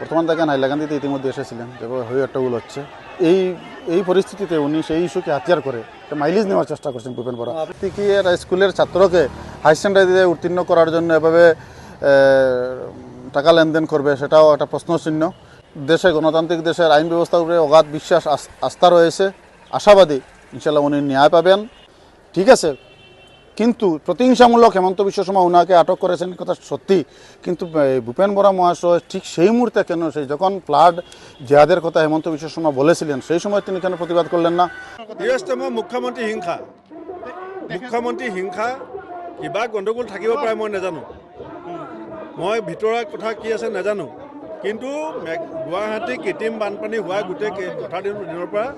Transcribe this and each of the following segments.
বর্তমান দেখেন হাইলাকান্দিতে ইতিমধ্যে এসেছিলেন যেভাবে হয়ে হট্টগোল হচ্ছে। এই এই পরিস্থিতিতে উনি সেই ইস্যুকে হাতিয়ার করে একটা মাইলেজ নেওয়ার চেষ্টা করছেন ভূপেন বরা। কি একটা স্কুলের ছাত্রকে হাই স্ট্যান্ডার্ডে উত্তীর্ণ করার জন্য এভাবে টাকা লেনদেন করবে সেটাও একটা প্রশ্নচিহ্ন। দেশে, গণতান্ত্রিক দেশের আইন ব্যবস্থার উপরে অগাধ বিশ্বাস আস্থা রয়েছে। আশাবাদী ইনশাল্লাহ উনি ন্যায় পাবেন। ঠিক আছে কিন্তু প্রতিহিংসামূলক হেমন্ত বিশ্ব শর্মা ওনাকে আটক করেছেন কথা সত্যি, কিন্তু ভূপেন বরা মহাশয় ঠিক সেই মুহূর্তে কেন, সেই যখন ফ্লাড জেহাদের কথা হেমন্ত বিশ্ব শর্মা বলেছিলেন, সেই সময় তিনি কেন প্রতিবাদ করলেন না? বৃহস্পতিবাৰ মুখ্যমন্ত্ৰী হিংসা। মুখ্যমন্ত্ৰী হিংসা, কিবা গণ্ডগোল থাকিব পাৰে মই নাজানো। মই ভিতৰুৱা কথা কি আছে নাজানো। কিন্তু গুৱাহাটী কৃত্ৰিম বানপানী হোৱা গোটেই কে- কথা দিন- দিনৰ পৰা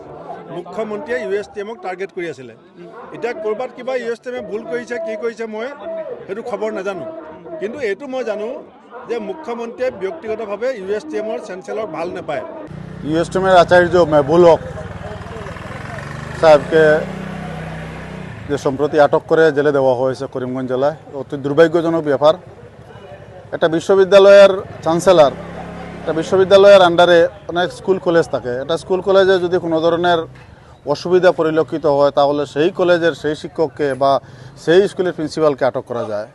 মুখ্যমন্ত্ৰীয়ে ইউ এছ টি এমক টাৰ্গেট কৰি আছিলে। এতিয়া ক'ৰবাত কিবা ইউ এছ টি এমে ভুল কৰিছে, কি কৰিছে মই সেইটো খবৰ নাজানো। কিন্তু এইটো মই জানো যে মুখ্যমন্ত্ৰীয়ে ব্যক্তিগতভাৱে ইউ এছ টি এমৰ চেঞ্চেলক ভালো নাপায়। ইউএসটিএমের আচার্য মেহবুল হক সাহেবকে যে সম্প্রতি আটক করে জেলে দেওয়া হয়েছে করিমগঞ্জ জেলায়, অতি দুর্ভাগ্যজনক ব্যাপার একটা বিশ্ববিদ্যালয়ের চ্যান্সেলর একটা বিশ্ববিদ্যালয়ের আন্ডারে অনেক স্কুল কলেজ থাকে। একটা স্কুল কলেজে যদি কোনো ধরনের অসুবিধা পরিলক্ষিত হয়, তাহলে সেই কলেজের সেই শিক্ষককে বা সেই স্কুলের প্রিন্সিপালকে আটক করা যায়।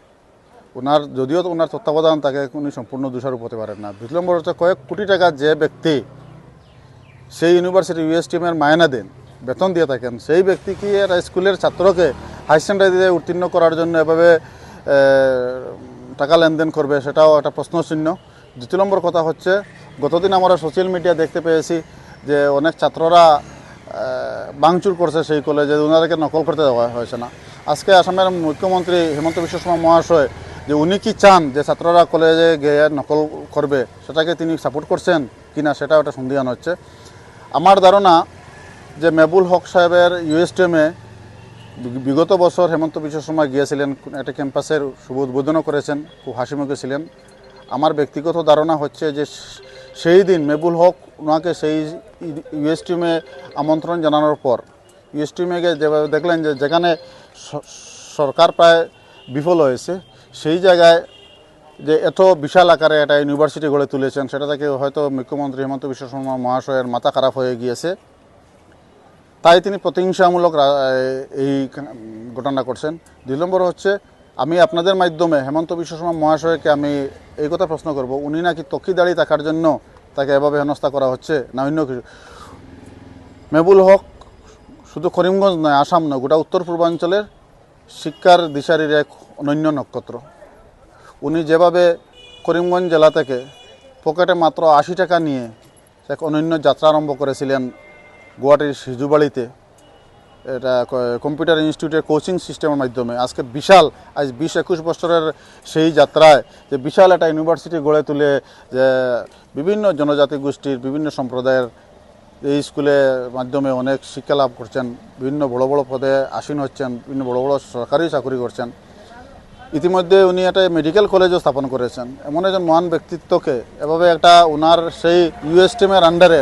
ওনার যদিও ওনার তত্ত্বাবধান তাকে উনি সম্পূর্ণ দোষারোপ হতে পারেন না। দুই নম্বর হচ্ছে কয়েক কোটি টাকা যে ব্যক্তি সেই ইউনিভার্সিটি ইউএসটিএমের মায়না দেন, বেতন দিয়ে থাকেন, সেই ব্যক্তি কি একটা স্কুলের ছাত্রকে হাই স্ট্যান্ডার্ডে উত্তীর্ণ করার জন্য এভাবে টাকা লেনদেন করবে, সেটাও একটা প্রশ্নচিহ্ন। দ্বিতীয় নম্বর কথা হচ্ছে, গতদিন আমরা সোশ্যাল মিডিয়া দেখতে পেয়েছি যে অনেক ছাত্ররা ভাঙচুর করছে সেই কলেজে ওনাদেরকে নকল করতে দেওয়া হয়েছে না। আজকে আসামের মুখ্যমন্ত্রী হেমন্ত বিশ্ব শর্মা মহাশয় যে উনি কি চান যে ছাত্ররা কলেজে গিয়ে নকল করবে, সেটাকে তিনি সাপোর্ট করছেন কিনা সেটাও একটা সন্দেহান হচ্ছে। আমার ধারণা যে মেবুল হক সাহেবের ইউএসটিএমে বিগত বছর হেমন্ত বিশ্ব শর্মা গিয়েছিলেন, একটা ক্যাম্পাসের শুভ উদ্বোধনও করেছেন, খুব হাসিমুখে ছিলেন। আমার ব্যক্তিগত ধারণা হচ্ছে যে সেই দিন মেবুল হক ওনাকে সেই ইউএসটিএমে আমন্ত্রণ জানানোর পর ইউএসটিএমে গিয়ে যেভাবে দেখলেন যে যেখানে সরকার প্রায় বিফল হয়েছে সেই জায়গায় যে এত বিশাল আকারে একটা ইউনিভার্সিটি গড়ে তুলেছেন সেটা থেকে হয়তো মুখ্যমন্ত্রী হেমন্ত বিশ্ব শর্মা মহাশয়ের মাথা খারাপ হয়ে গিয়েছে তাই তিনি প্রতিহিংসামূলক এই ঘটনা করছেন দুই নম্বর হচ্ছে আমি আপনাদের মাধ্যমে হেমন্ত বিশ্ব শর্মা মহাশয়কে আমি এই কথা প্রশ্ন করব। উনি নাকি তকিদারি থাকার জন্য তাকে এভাবে হেনস্থা করা হচ্ছে? না অন্য কিছু মেবুল হক শুধু করিমগঞ্জ নয়, আসাম নয়, গোটা উত্তর পূর্বাঞ্চলের শিক্ষার দিশারির এক অনন্য নক্ষত্র। উনি যেভাবে করিমগঞ্জ জেলা থেকে পকেটে মাত্র আশি টাকা নিয়ে এক অনন্য যাত্রা আরম্ভ করেছিলেন গুয়াহাটির সিজুবাড়িতে এটা কম্পিউটার ইনস্টিটিউটের কোচিং সিস্টেমের মাধ্যমে। আজকে বিশাল, আজ বিশ একুশ বছরের সেই যাত্রায় যে বিশাল একটা ইউনিভার্সিটি গড়ে তুলে যে বিভিন্ন জনজাতি গোষ্ঠীর, বিভিন্ন সম্প্রদায়ের এই স্কুলের মাধ্যমে অনেক শিক্ষা লাভ করছেন, বিভিন্ন বড় বড় পদে আসীন হচ্ছেন, বিভিন্ন বড় বড় সরকারি চাকরি করছেন। ইতিমধ্যে উনি একটা মেডিকেল কলেজও স্থাপন করেছেন। এমন একজন মহান ব্যক্তিত্বকে, এভাবে একটা ওনার সেই ইউএসটিএমের আন্ডারে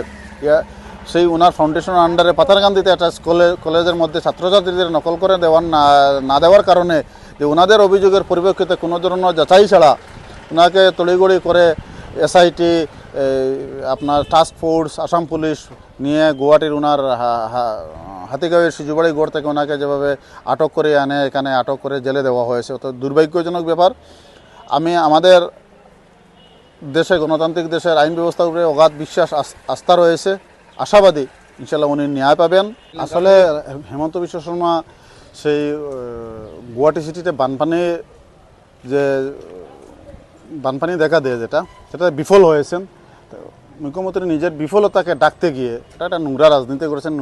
সেই ওনার ফাউন্ডেশনের আন্ডারে পাতারকান্দিতে একটা কলেজ কলেজের মধ্যে ছাত্রছাত্রীদের নকল করে দেওয়ার না না দেওয়ার কারণে যে ওনাদের অভিযোগের পরিপ্রেক্ষিতে কোনো ধরনের যাচাই ছাড়া ওনাকে তড়িগড়ি করে এসআইটি আপনার টাস্ক ফোর্স আসাম পুলিশ নিয়ে গুয়াহাটির ওনার হা- হা- হাতিগাঁওয়ের সিজুবাড়ি গড় থেকে ওনাকে যেভাবে আটক করে আনে, এখানে আটক করে জেলে দেওয়া হয়েছে, অত দুর্ভাগ্যজনক ব্যাপার। আমি আমাদের দেশে, গণতান্ত্রিক দেশের আইন ব্যবস্থার উপরে অগাধ বিশ্বাস আস্থা রয়েছে। আশাবাদী ইনশাল্লাহ উনি ন্যায় পাবেন। আসলে হেমন্ত বিশ্ব শর্মা সেই গুয়াহাটি সিটিতে বানপানি যে, বানপানি দেখা দেয় যেটা, সেটা বিফল হয়েছেন। মুখ্যমন্ত্রী নিজের বিফলতাকে ডাকতে গিয়ে এটা একটা নোংরা রাজনীতি করেছেন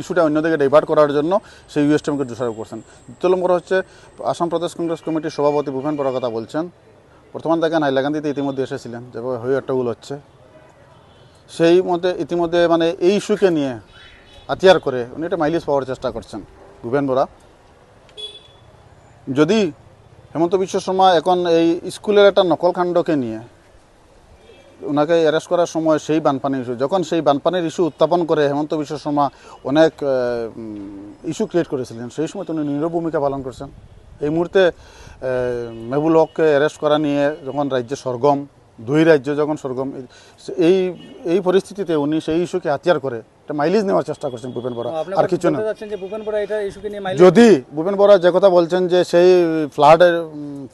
ইস্যুটা অন্যদিকে ডাইভার্ট করার জন্য সেই ইউএসটিএমকে দোষারোপ করছেন। দ্বিতীয় নম্বর হচ্ছে, আসাম প্রদেশ কংগ্রেস কমিটির সভাপতি ভূপেন বড় কথা বলছেন বর্তমান দেখেন হাইলাকান্দিতে ইতিমধ্যে এসেছিলেন, যেভাবে হয়ে হট্টগোল হচ্ছে। সেই মধ্যে ইতিমধ্যে মানে এই ইস্যুকে নিয়ে হাতিয়ার করে উনি একটা মাইলেজ পাওয়ার চেষ্টা করছেন, ভূপেন বরা। যদি হেমন্ত বিশ্ব শর্মা এখন এই স্কুলের একটা নকল কাণ্ডকে নিয়ে ওনাকে অ্যারেস্ট করার সময় সেই বানপানির ইস্যু যখন সেই বানপানির ইস্যু উত্থাপন করে হেমন্ত বিশ্ব শর্মা অনেক ইস্যু ক্রিয়েট করেছিলেন, সেই সময় তিনি নীরব ভূমিকা পালন করছেন। এই মুহূর্তে মেহবুল হককে অ্যারেস্ট করা নিয়ে যখন রাজ্যে সরগম দুই রাজ্য যখন সরগম এই এই পরিস্থিতিতে উনি সেই ইস্যুকে হাতিয়ার করে একটা মাইলেজ নেওয়ার চেষ্টা করছেন ভূপেন বরা। আর কিছু না। যদি ভূপেন বরা যে কথা বলছেন যে সেই ফ্লাডের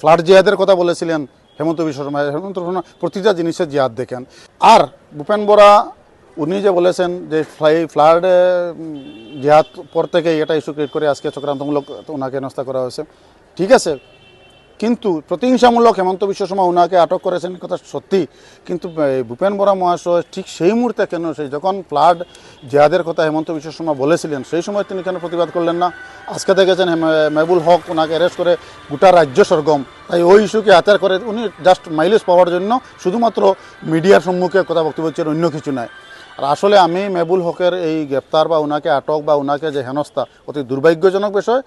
ফ্লাড জিহাদের কথা বলেছিলেন হেমন্ত বিশ্ব শর্মা হেমন্ত শর্মা প্রতিটা জিনিসের জিহাদ দেখেন। আর ভূপেন বরা উনি যে বলেছেন যে ফ্লাই ফ্লাড জিহাদ পর থেকে এটা ইস্যু ক্রিয়েট করে আজকে চক্রান্তমূলক ওনাকে নস্তা করা হয়েছে। ঠিক আছে কিন্তু প্রতিহিংসামূলক হেমন্ত বিশ্ব শর্মা ওনাকে আটক করেছেন কথা সত্যি। কিন্তু ভূপেন বরা মহাশয় ঠিক সেই মুহূর্তে কেন, সেই যখন ফ্লাড জিহাদের কথা হেমন্ত বিশ্ব শর্মা বলেছিলেন, সেই সময় তিনি কেন প্রতিবাদ করলেন না? আজকে দেখেছেন মেহবুল হক ওনাকে অ্যারেস্ট করে গোটা রাজ্য সরগম। তাই ওই ইস্যুকে হাতিয়ার করে উনি জাস্ট মাইলেজ পাওয়ার জন্য শুধুমাত্র মিডিয়ার সম্মুখে কথা বক্তব্য হচ্ছেন অন্য কিছু নয় আর আসলে আমি মেহবুল হকের এই গ্রেপ্তার বা ওনাকে আটক বা ওনাকে যে হেনস্থা, অতি দুর্ভাগ্যজনক বিষয়।